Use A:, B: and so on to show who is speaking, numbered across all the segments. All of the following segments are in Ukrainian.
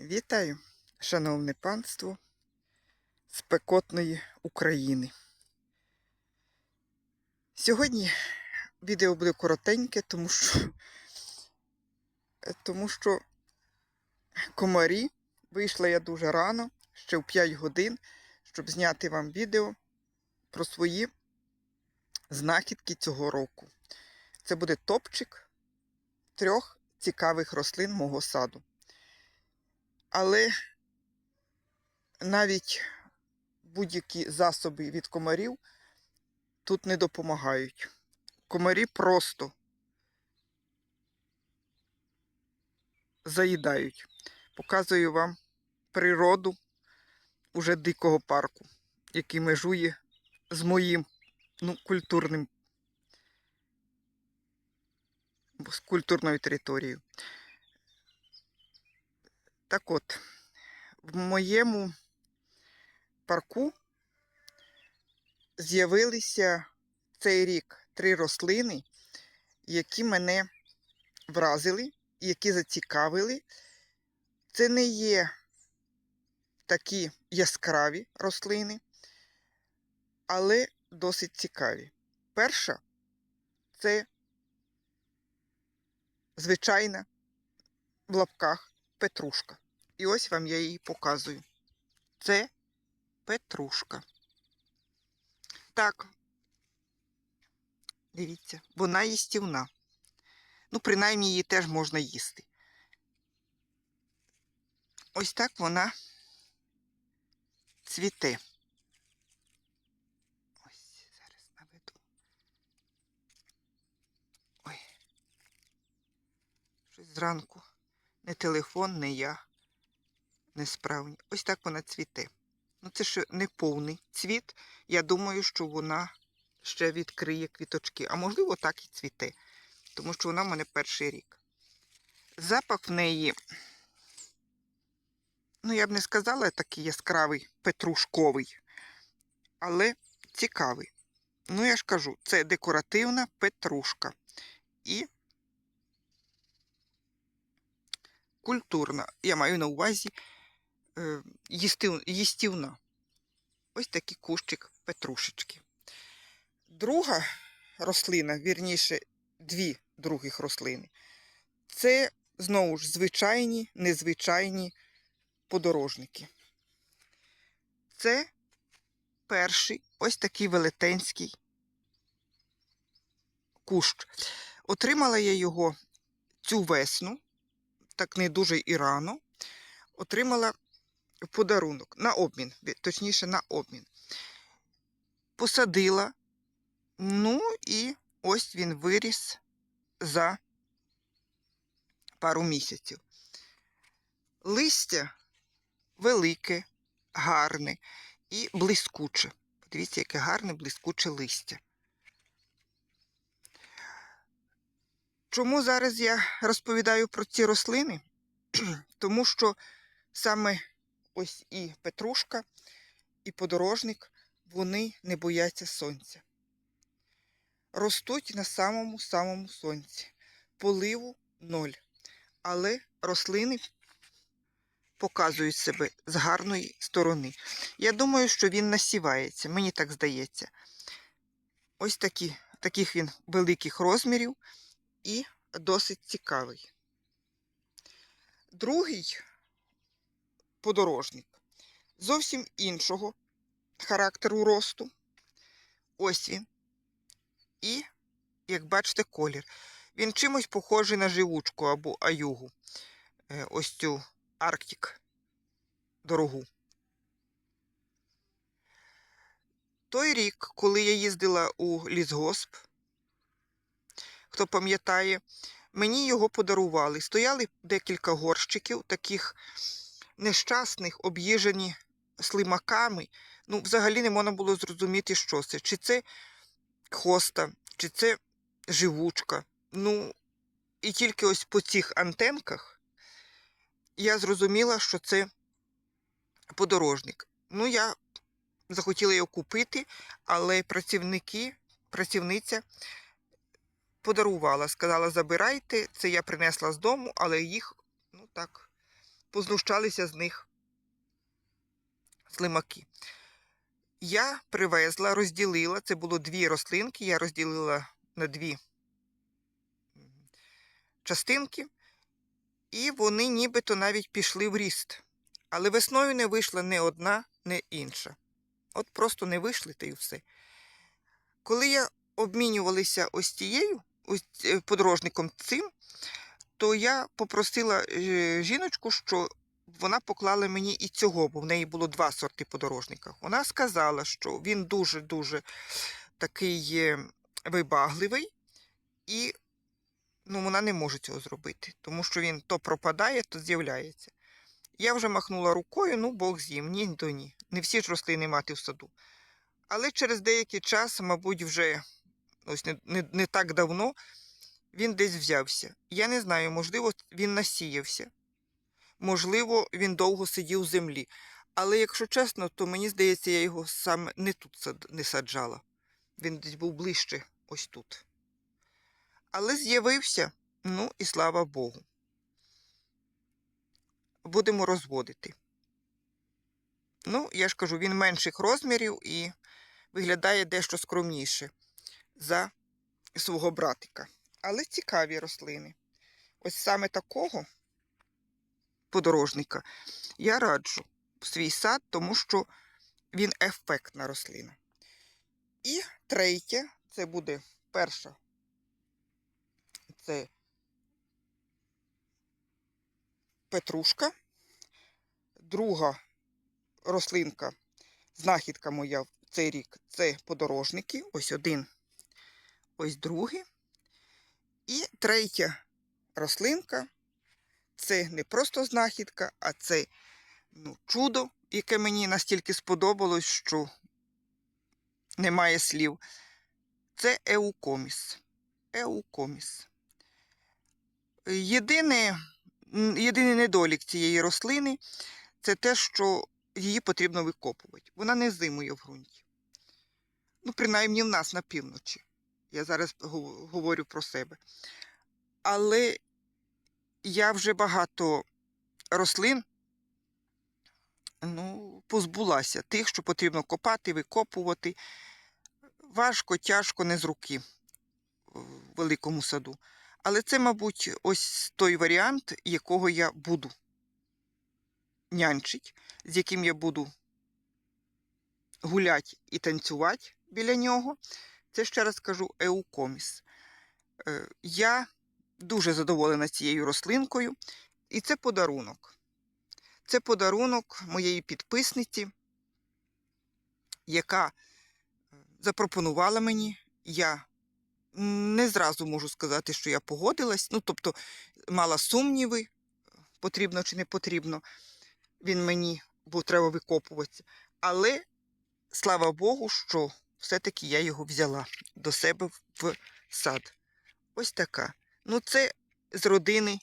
A: Вітаю, шановне панство спекотної України. Сьогодні відео буде коротеньке, тому що, тому що комарі вийшла я дуже рано, ще в 5 годин, щоб зняти вам відео про свої знахідки цього року. Це буде топчик трьох цікавих рослин мого саду. Але навіть будь-які засоби від комарів тут не допомагають. Комарі просто заїдають. Показую вам природу уже дикого парку, який межує з моїм ну, культурним з культурною територією. Так от, в моєму парку з'явилися цей рік три рослини, які мене вразили, які зацікавили. Це не є такі яскраві рослини, але досить цікаві. Перша це звичайна в лапках петрушка. І ось вам я її показую. Це петрушка. Так, дивіться, вона їстівна. Ну, принаймні, її теж можна їсти. Ось так вона цвіте. Ось, зараз наведу. Ой. Щось зранку. Не телефон, не я. Несправні. Ось так вона цвіте. Ну, це ще не повний цвіт. Я думаю, що вона ще відкриє квіточки. А можливо, так і цвіте. Тому що вона в мене перший рік. Запах в неї, ну, я б не сказала, такий яскравий, петрушковий, але цікавий. Ну, я ж кажу, це декоративна петрушка. І культурна. Я маю на увазі їстівна. Ось такий кущик петрушечки. Друга рослина, вірніше, дві других рослини. Це знову ж звичайні, незвичайні подорожники. Це перший ось такий велетенський кущ. Отримала я його цю весну так не дуже і рано, отримала подарунок на обмін, точніше, на обмін. Посадила, ну і ось він виріс за пару місяців. Листя велике, гарне і блискуче. Подивіться, яке гарне блискуче листя. Чому зараз я розповідаю про ці рослини? Тому що саме ось і Петрушка, і подорожник, вони не бояться сонця. Ростуть на самому-самому сонці. Поливу ноль. Але рослини показують себе з гарної сторони. Я думаю, що він насівається, мені так здається. Ось такі, таких він великих розмірів і досить цікавий. Другий подорожник зовсім іншого характеру росту. Ось він. І, як бачите, колір. Він чимось похожий на живучку або аюгу. Е, ось цю Арктик дорогу. Той рік, коли я їздила у лісгосп, хто пам'ятає, мені його подарували. Стояли декілька горщиків, таких нещасних, об'їжені слимаками. Ну, взагалі не можна було зрозуміти, що це. Чи це хоста, чи це живучка. Ну, і тільки ось по цих антенках я зрозуміла, що це подорожник. Ну, я захотіла його купити, але працівники, працівниця подарувала. Сказала, забирайте, це я принесла з дому, але їх, ну так, познущалися з них слимаки. Я привезла, розділила, це було дві рослинки, я розділила на дві частинки, і вони нібито навіть пішли в ріст. Але весною не вийшла не одна, не інша. От просто не вийшли та й все. Коли я обмінювалася ось тією, ось е, подорожником цим, то я попросила е, жіночку, що вона поклала мені і цього, бо в неї було два сорти подорожника. Вона сказала, що він дуже-дуже такий е, вибагливий, і ну, вона не може цього зробити, тому що він то пропадає, то з'являється. Я вже махнула рукою, ну Бог з'їм, ні, то ні. Не всі ж рослини мати в саду. Але через деякий час, мабуть, вже ось не, не, не так давно він десь взявся. Я не знаю, можливо, він насіявся. Можливо, він довго сидів в землі. Але якщо чесно, то мені здається, я його саме не тут не саджала. Він десь був ближче ось тут. Але з'явився, ну і слава Богу. Будемо розводити. Ну, я ж кажу, він менших розмірів і виглядає дещо скромніше за свого братика. Але цікаві рослини. Ось саме такого подорожника я раджу в свій сад, тому що він ефектна рослина. І третє, це буде перша. Це петрушка. Друга рослинка, знахідка моя в цей рік це подорожники. Ось один, ось другий. І третя рослинка це не просто знахідка, а це ну, чудо, яке мені настільки сподобалось, що немає слів. Це еукоміс. Еукоміс. Єдине, єдиний недолік цієї рослини це те, що її потрібно викопувати. Вона не зимує в ґрунті. Ну, принаймні в нас на півночі. Я зараз говорю про себе. Але я вже багато рослин ну, позбулася тих, що потрібно копати, викопувати. Важко, тяжко, не з руки в великому саду. Але це, мабуть, ось той варіант, якого я буду нянчить, з яким я буду гуляти і танцювати біля нього. Це ще раз кажу еукоміс. Е, Я дуже задоволена цією рослинкою, і це подарунок. Це подарунок моєї підписниці, яка е, запропонувала мені. Я не зразу можу сказати, що я погодилась. Ну, тобто, мала сумніви, потрібно чи не потрібно. Він мені, бо треба викопуватися. Але слава Богу, що все-таки я його взяла до себе в сад. Ось така. Ну, це з родини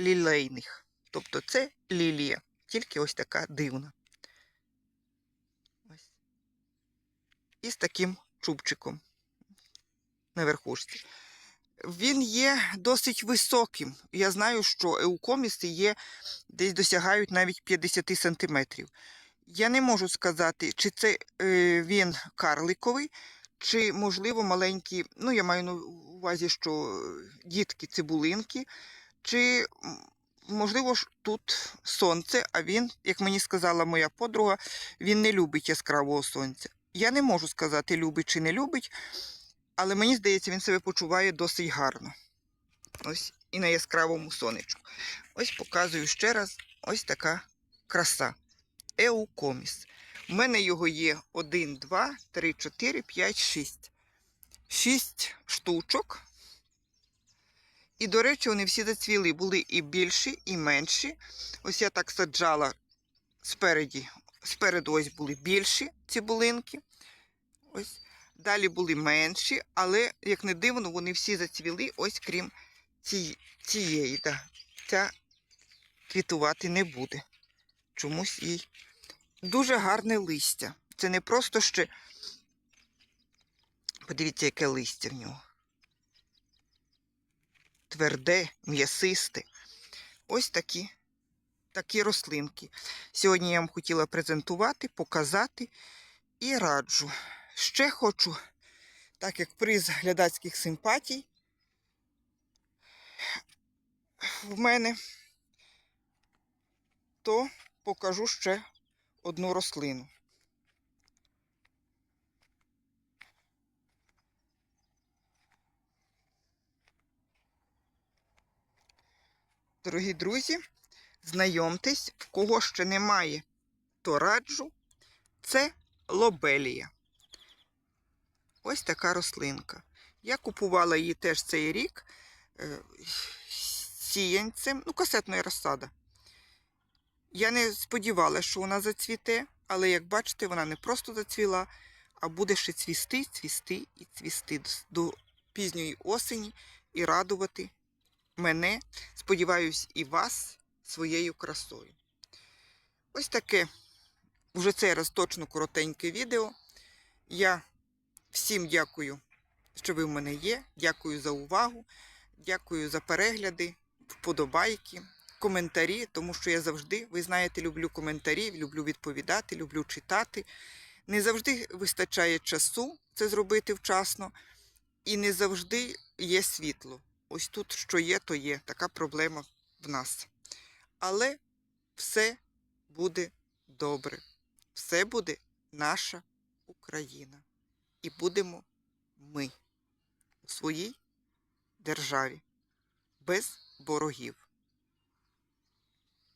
A: лілейних. Тобто це лілія, тільки ось така дивна. Ось. І з таким чубчиком на верхушці. Він є досить високим. Я знаю, що еукоміси є, десь досягають навіть 50 сантиметрів. Я не можу сказати, чи це е, він карликовий, чи, можливо, маленькі, ну, я маю на увазі, що е, дітки цибулинки, чи, можливо, тут сонце, а він, як мені сказала моя подруга, він не любить яскравого сонця. Я не можу сказати, любить чи не любить, але мені здається, він себе почуває досить гарно. Ось і на яскравому сонечку. Ось показую ще раз ось така краса. Еукоміс. У мене його є 1, 2, 3, 4, 5, 6. 6 штучок. І, до речі, вони всі зацвіли. Були і більші, і менші. Ось я так саджала спереді. Спереду ось були більші цибулинки. Ось. Далі були менші, але, як не дивно, вони всі зацвіли, ось крім цієї. Ця квітувати не буде. Чомусь їй дуже гарне листя. Це не просто ще. Подивіться, яке листя в нього. Тверде, м'ясисте. Ось такі такі рослинки. Сьогодні я вам хотіла презентувати, показати і раджу. Ще хочу, так як приз глядацьких симпатій в мене, то покажу ще одну рослину. Дорогі друзі, знайомтесь, в кого ще немає, то раджу. Це лобелія. Ось така рослинка. Я купувала її теж цей рік е, сіянцем, ну, касетної розсада. Я не сподівалася, що вона зацвіте, але як бачите, вона не просто зацвіла, а буде ще цвісти, цвісти і цвісти до, пізньої осені і радувати мене, сподіваюсь, і вас своєю красою. Ось таке, вже цей раз точно коротеньке відео. Я всім дякую, що ви в мене є. Дякую за увагу, дякую за перегляди, вподобайки, коментарі, тому що я завжди, ви знаєте, люблю коментарі, люблю відповідати, люблю читати. Не завжди вистачає часу це зробити вчасно, і не завжди є світло. Ось тут що є, то є. Така проблема в нас. Але все буде добре. Все буде наша Україна. І будемо ми у своїй державі без ворогів.